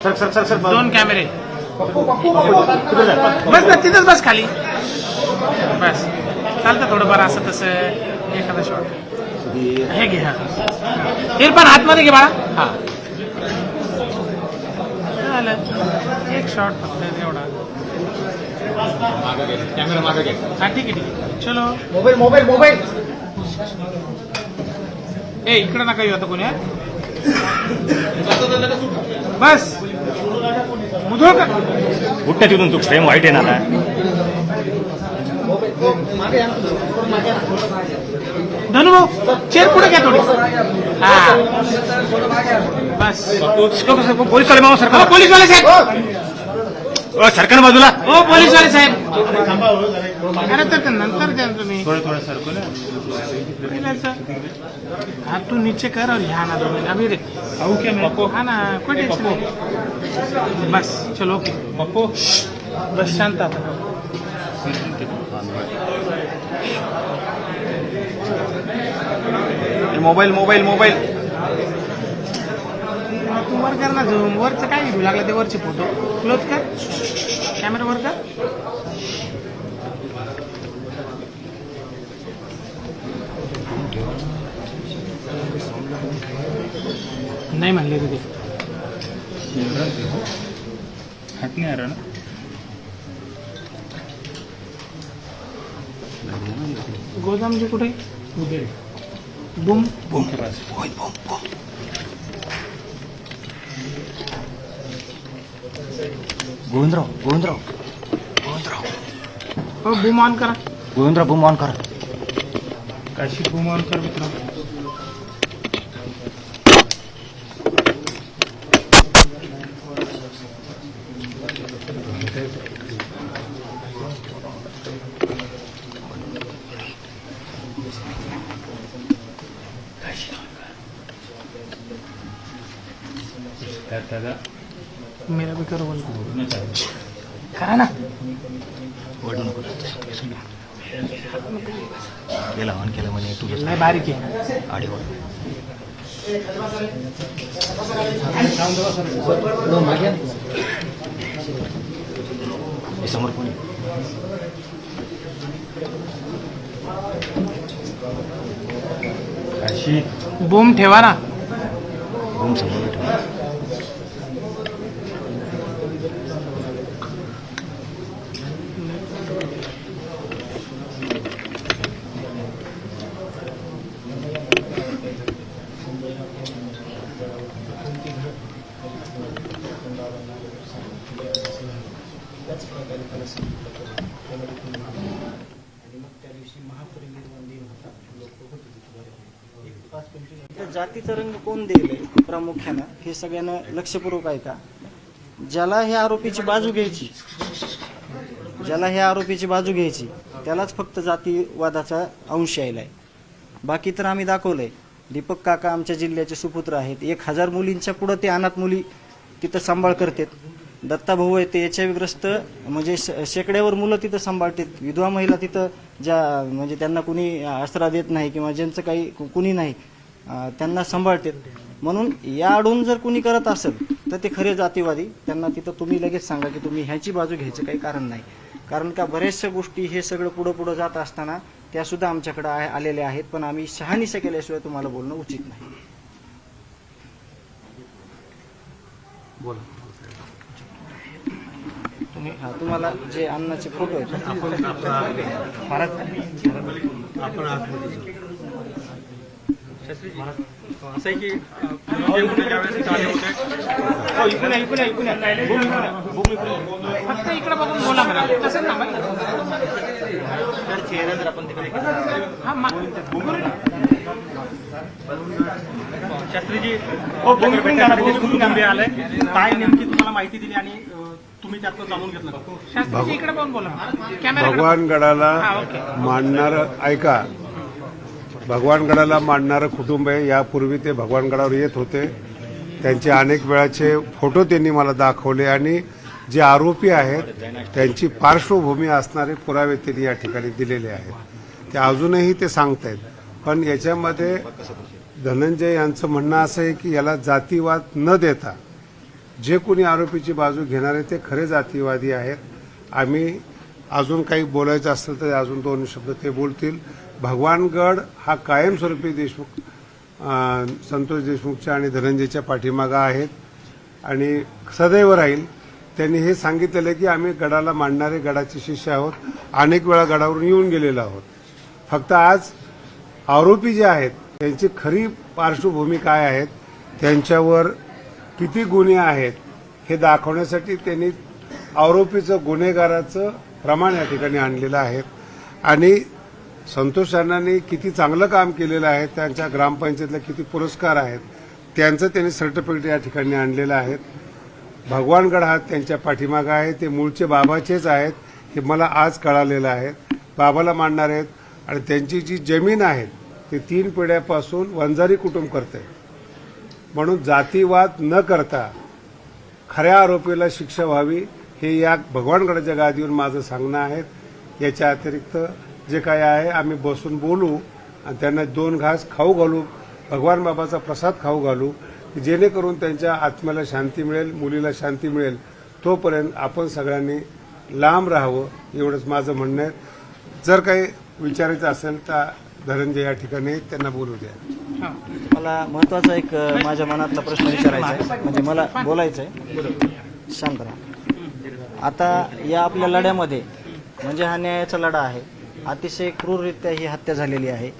Sir sir sir sir दोन कॅमेरे बस ना तिथंच बस खाली। बस। चालतं थोडंफार असं तसं एखादा शॉट हे घे हा? इरफान हातमध्ये घे बाळा हा। झालं एक शॉट फक्त एवढा कॅमेरा मागे घ्या हा ठीक आहे ठीक आहे चलो। मोबाईल मोबाईल मोबाईल ए इकडे नका येऊ आता कोणी हा? बस। कुठं तिथून तू फ्रेम वाईट आहे. ना आता धनु भाऊ चेअर पुढे घ्या थोडी. हा. बस. पोलीस वाले मामा हो सरकार पोलीसवाले साहेब. सरकार बाजूला. हो पोलीसवाले साहेब. अरे तर ते नंतर द्या ना तुम्ही. थोडं थोडं सरकून पहिल्याचं. हा तू नीचे कर और ह्या ना तुम्ही अभी रे. हा ना कोई नाही बस चलो ओके. पप्पू. बस शांत आता. Mobile mobile mobile. वरचं काय घेऊ लागलं ते वरचे फोटो? क्लोज कर. कॅमेरा वर कर. नाही म्हणले रे ते हात नाही आला ना? गोदामजी कुठे? बुम. गोविंदराव गोविंदराव. गोविंदराव. हो बुम ऑन करा. गोविंदराव बुम ऑन करा. काशी बुम ऑन कर मित्र मेरा भी करो बोल. करा. ना. ओरडू नको गेला ऑन केलं म्हणे तुझं लय बारीक आहे. आडीवर हे समोर कोणी बूम ठेवा ना. रूम समोर ठेवा. तर जातीचा रंग कोण देईल प्रामुख्यानं? हे सगळ्यांना लक्षपूर्वक ऐका. ज्याला ह्या आरोपीची बाजू घ्यायची ज्याला ह्या आरोपीची बाजू घ्यायची त्यालाच फक्त जातीवादाचा अंश यायलाय. बाकी तर आम्ही दाखवलंय. दीपक काका आमच्या जिल्ह्याचे सुपुत्र आहेत. एक हजार मुलींच्या पुढं ते अनाथ मुली तिथं सांभाळ करतात. दत्ताभाऊ आहे ते एच ग्रस्त म्हणजे श- शेकड्यावर मुलं तिथं सांभाळतात. विधवा महिला तिथं ज्या म्हणजे त्यांना कुणी आसरा देत नाही किंवा ज्यांचं काही कु- कुणी नाही त्यांना सांभाळतात. म्हणून या आडून जर कुणी करत असेल तर ते खरे जातीवादी. त्यांना तिथं तुम्ही लगेच सांगा की तुम्ही ह्याची बाजू घ्यायचं काही कारण नाही. कारण का बऱ्याचशा गोष्टी हे सगळं पुढं पुढं जात असताना त्या सुद्धा आमच्याकडे आलेल्या आहेत. पण आम्ही शहानिशा केल्याशिवाय तुम्हाला बोलणं उचित नाही. बोला. तुम्ही हा तुम्हाला जे अन्नाचे फोटो आहेत असं आहे की ज्यावेळेस आले होते. हो इकडे इकडे इकडे फक्त इकडे बघून बोला म्हणा तसं ना? बाई. चेहरा जर आपण तिकडे हा हो आलंय काय नेमकी तुम्हाला माहिती दिली आणि तुम्ही त्यातलं जाणून घेतलं इकडे बोला. कॅमेरा भगवानगडाला. मांडणारं ऐका. भगवानगडाला मांडणारं कुटुंब आहे. यापूर्वी ते भगवानगडावर येत होते. त्यांचे अनेक वेळाचे फोटो त्यांनी मला दाखवले आणि जे आरोपी आहेत त्यांची पार्श्वभूमी असणारे पुरावे त्यांनी या ठिकाणी दिलेले आहेत. ते अजूनही ते सांगतायत. पण याच्यामध्ये धनंजय यांचं म्हणणं असं आहे की याला जातीवाद न देता जे कोणी आरोपीची बाजू घेणारे ते खरे जातीवादी आहेत. आम्ही अजून काही बोलायचं असेल तर अजून दोन शब्द ते बोलतील. भगवानगड हा कायमस्वरूपी देशमुख संतोष देशमुखच्या आणि धनंजयच्या पाठीमागा आहेत. आणि सदैव राहील. त्यांनी हे सांगितलेलं की आम्ही गडाला मांडणारे गडाचे शिष्य आहोत. अनेक वेळा गडावरून येऊन गेलेलो आहोत. फक्त आज आरोपी जे आहेत त्यांची खरी पार्श्वभूमी काय आहेत त्यांच्यावर किती गुन्हे आहेत हे दाखवण्यासाठी त्यांनी आरोपीचं गुन्हेगाराचं प्रमाण या ठिकाणी आणलेलं आहे. आणि संतोष अण्णांनी किती चांगलं काम केलेलं आहे त्यांच्या ग्रामपंचायतला किती पुरस्कार आहेत त्यांचं त्यांनी सर्टिफिकेट या ठिकाणी आणलेलं आहे. भगवानगड हा त्यांच्या पाठीमागं आहे ते मूळचे बाबाचेच आहेत हे मला आज कळालेलं आहे. बाबाला मांडणार आहेत आणि त्यांची जी जमीन आहे ती तीन पिढ्यापासून वंजारी कुटुंब करते म्हणून जातीवाद न करता खऱ्या आरोपीला शिक्षा व्हावी हे या भगवानगडाच्या गादीवर माझं सांगणं आहे. याच्या अतिरिक्त जे काय आहे आम्ही बसून बोलू आणि त्यांना दोन घास खाऊ घालू भगवान बाबाचा प्रसाद खाऊ घालू जेणेकरून त्यांच्या आत्म्याला शांती मिळेल मुलीला शांती मिळेल. तोपर्यंत आपण सगळ्यांनी लांब राहावं एवढंच माझं म्हणणं आहे. जर काही विचारायचं असेल तर धनंजय या ठिकाणी त्यांना बोलू द्या. हा. मला महत्त्वाचा एक माझ्या मनातला प्रश्न विचारायचा आहे. म्हणजे मला बोलायचं आहे शांत राहा. आता या आपल्या लढ्यामध्ये म्हणजे हा न्यायाचा लढा आहे. अतिशय क्रूररित्या ही हत्या झालेली आहे.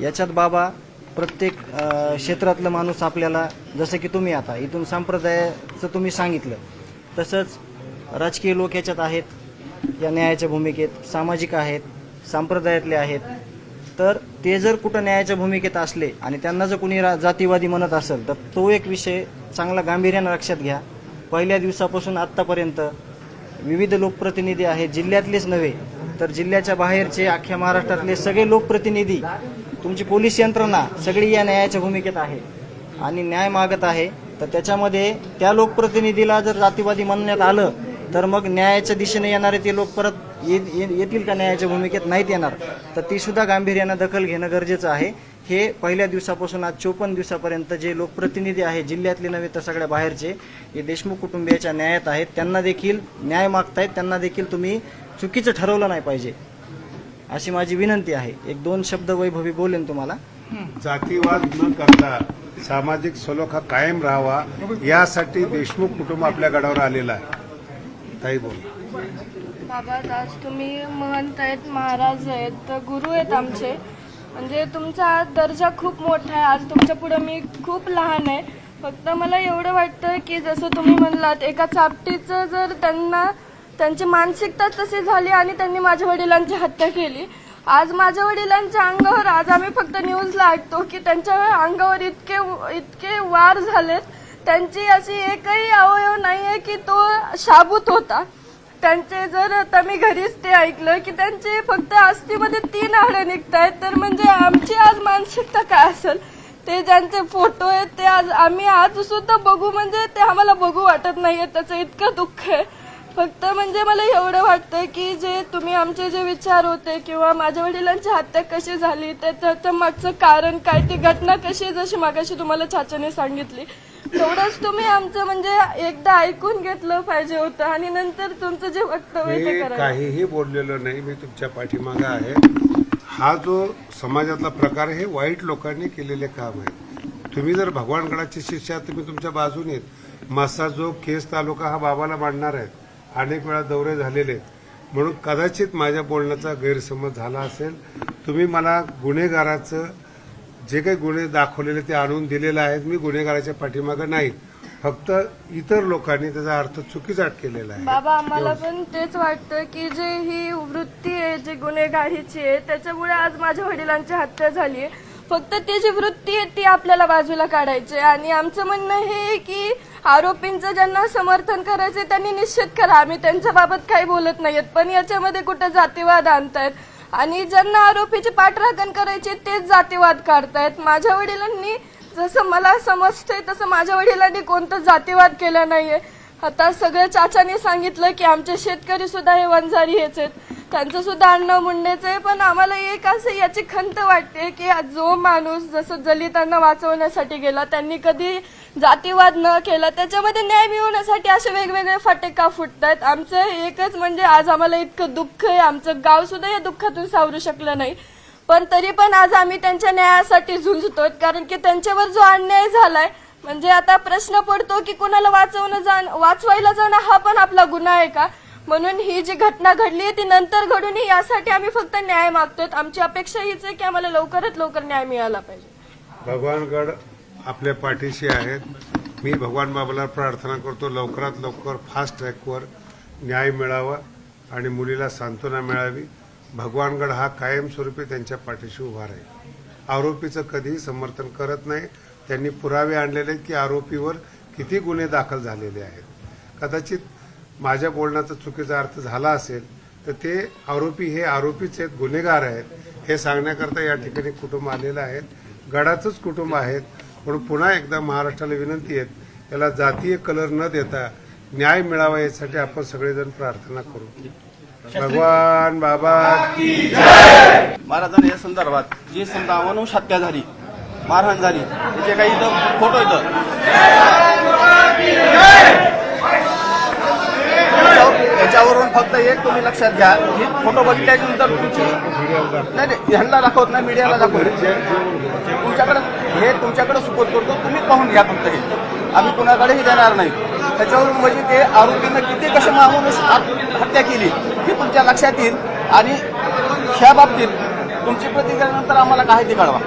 याच्यात बाबा प्रत्येक क्षेत्रातलं माणूस आपल्याला जसं की तुम्ही आता इथून संप्रदायाचं तुम्ही सांगितलं तसंच राजकीय लोक याच्यात आहेत. या न्यायाच्या भूमिकेत सामाजिक आहेत संप्रदायातले आहेत. तर ते जर कुठं न्यायाच्या भूमिकेत असले आणि त्यांना जर कुणी रा- जातीवादी म्हणत असेल तर तो एक विषय चांगला गांभीर्यानं लक्षात घ्या. पहिल्या दिवसापासून आत्तापर्यंत विविध लोकप्रतिनिधी आहेत जिल्ह्यातलेच नव्हे तर जिल्ह्याच्या बाहेरचे अख्ख्या महाराष्ट्रातले सगळे लोकप्रतिनिधी तुमची पोलीस यंत्रणा सगळी या न्यायाच्या भूमिकेत आहे. आणि न्याय मागत आहे तर त्याच्यामध्ये त्या लोकप्रतिनिधीला जर जातीवादी म्हणण्यात आलं तर मग न्यायाच्या दिशेने येणारे ते लोक परत येतील का न्यायाच्या भूमिकेत नाहीत येणार. तर ती सुद्धा गांभीर्यानं दखल घेणं गरजेचं आहे. हे पहिल्या दिवसापासून आज चोपन्न दिवसापर्यंत जे लोकप्रतिनिधी आहेत जिल्ह्यातले नव्हे तर सगळ्या बाहेरचे हे देशमुख कुटुंबियाच्या न्यायात आहेत. त्यांना देखील न्याय मागतायत. त्यांना देखील तुम्ही चुकीचं ठरवलं नाही पाहिजे अशी माझी विनंती आहे. एक दोन शब्द वैभवी बोलेन तुम्हाला. जातीवाद न करता सामाजिक सलोखा कायम राहावा यासाठी देशमुख कुटुंब आपल्या गडावर आलेलं आहे. ताई बोल. बाबा आज तुम्ही महंत आहेत महाराज आहेत गुरु आहेत आमचे. म्हणजे तुमचा दर्जा खूप मोठा आहे. आज तुमच्यापुढे मी खूप लहान आहे. फक्त मला एवढं वाटतं की जसं तुम्ही म्हणलात एका चापटीचं जर त्यांना त्यांची मानसिकता तशी झाली आणि त्यांनी माझ्या वडिलांची हत्या केली आज माझ्या वडिलांच्या अंगावर आज आम्ही फक्त न्यूजला ऐकतो की त्यांच्या अंगावर इतके इतके वार झालेत. त्यांची अशी एकही अवयव नाही आहे की तो शाबूत होता. त्यांचे जर आता मी घरीच ते ऐकलं की त्यांचे फक्त अस्थिमध्ये तीन हाडं निघतायत तर म्हणजे आमची आज मानसिकता काय असेल? ते ज्यांचे फोटो आहेत ते आज आम्ही आज सुद्धा बघू म्हणजे ते आम्हाला बघू वाटत नाहीये त्याचं इतकं दुःख आहे. फक्त म्हणजे मला एवढं वाटतं की जे तुम्ही आमचे जे विचार होते किंवा माझ्या वडिलांची हत्या कशी झाली त्याचं मागचं कारण काय ती घटना कशी आहे, जशी मागाशी तुम्हाला चाचाने सांगितली तेवढंच तुम्ही आमचं म्हणजे एकदा ऐकून घेतलं पाहिजे होतं आणि नंतर तुमचं जे वक्तव्य ते मी काहीही बोललेलो नाही मी तुमच्या पाठीमागं आहे. हा जो समाजातला प्रकार आहे, हे वाईट लोकांनी केलेले काम आहे. तुम्ही जर भगवानगडाची शिष्या आहात, तुम्ही तुमच्या बाजूने आहेत. मस्साजोग केस तालुका हा बाबाला मांडणार आहेत अनेक वेळा दौरे झालेले आहेत. म्हणून कदाचित माझ्या बोलण्याचा गैरसमज झाला असेल. तुम्ही मला गुन्हेगाराचं जे काही गुन्हे दाखवलेले ते आणून दिलेले आहेत मी गुन्हेगाराच्या पाठीमागं नाही. फक्त इतर लोकांनी त्याचा अर्थ चुकीचा केलेला आहे. बाबा आम्हाला पण तेच वाटतं की जे ही वृत्ती आहे जी गुन्हेगारीची आहे त्याच्यामुळे आज माझ्या वडिलांची हत्या झाली आहे फक्त ती जी वृत्ती आहे ती आपल्याला बाजूला काढायची. आणि आमचं म्हणणं हे आहे की आरोपींचं ज्यांना समर्थन करायचं त्यांनी निश्चित करा. आम्ही त्यांच्या बाबत काही बोलत नाहीयेत. पण याच्यामध्ये कुठं जातीवाद आणतायत? आणि ज्यांना आरोपीची पाठराखण करायची तेच जातीवाद काढतायत. माझ्या वडिलांनी जसं मला समजते तसं माझ्या वडिलांनी कोणतं जातीवाद केला नाहीये. आता सगळ्या चाचाने सांगितलं की आमचे शेतकरी सुद्धा हे वंजारी हेच आहेत. त्यांचं सुद्धा अण्णा मुंडेचं आहे पण आम्हाला एक असं याची खंत वाटते की जो माणूस जसं दलितांना वाचवण्यासाठी गेला त्यांनी कधी जातीवाद न केला त्याच्यामध्ये न्याय मिळवण्यासाठी असे वेगवेगळे फाटे का फुटतात आमचं एकच म्हणजे आज आम्हाला इतकं दुःख आहे आमचं गाव सुद्धा या दुःखातून सावरू शकलं नाही. पण तरी पण आज आम्ही त्यांच्या न्यायासाठी झुंजतो कारण की त्यांच्यावर जो अन्याय झालाय म्हणजे आता प्रश्न पडतो की कुणाला वाचवणं जाण वाचवायला जाणं हा पण आपला गुन्हा आहे का? म्हणून ही जी घटना घडली आहे ती नंतर घडूनही यासाठी आम्ही फक्त न्याय मागतोय. आमची अपेक्षा हीच आहे की आम्हाला लवकरात लवकर न्याय मिळाला पाहिजे. भगवानगड आपल्या पाठीशी आहेत. मी भगवान बाबाला प्रार्थना करतो लवकरात लवकर फास्ट ट्रॅकवर न्याय मिळावा आणि मुलीला सांत्वना मिळावी. भगवानगड हा कायमस्वरूपी त्यांच्या पाठीशी उभा राहील. आरोपीचं कधीही समर्थन करत नाही. त्यांनी पुरावे आणलेले आहेत की आरोपीवर किती गुन्हे दाखल झालेले आहेत. कदाचित माझ्या बोलण्याचा चुकीचा अर्थ झाला असेल तर ते आरोपी हे आरोपीच आहेत गुन्हेगार आहेत हे सांगण्याकरता या ठिकाणी कुटुंब आलेलं आहे. गडाचंच कुटुंब आहेत म्हणून पुन्हा एकदा महाराष्ट्राला विनंती आहे त्याला जातीय कलर न देता न्याय मिळावा यासाठी आपण सगळेजण प्रार्थना करू. भगवान बाबा महाराजांनी या संदर्भात जी समजा अमानुष हत्या झाली मारहाण झाली त्याचे काही इथं फोटो इथं. याच्यावरून फक्त एक तुम्ही लक्षात घ्या. की फोटो बघितल्यानंतर तुमची? नाही नाही ह्यांना दाखवत नाही मीडियाला दाखवत तुमच्याकडे हे तुमच्याकडे सुपोत करतो तुम्ही पाहून घ्या फक्त हे. आम्ही कुणाकडेही देणार नाही. त्याच्यावरून म्हणजे ते आरोपीनं किती कसे मागून हत्या केली हे तुमच्या लक्षात येईल. आणि ह्या बाबतीत तुमची प्रतिक्रिया नंतर आम्हाला काय ते कळवा.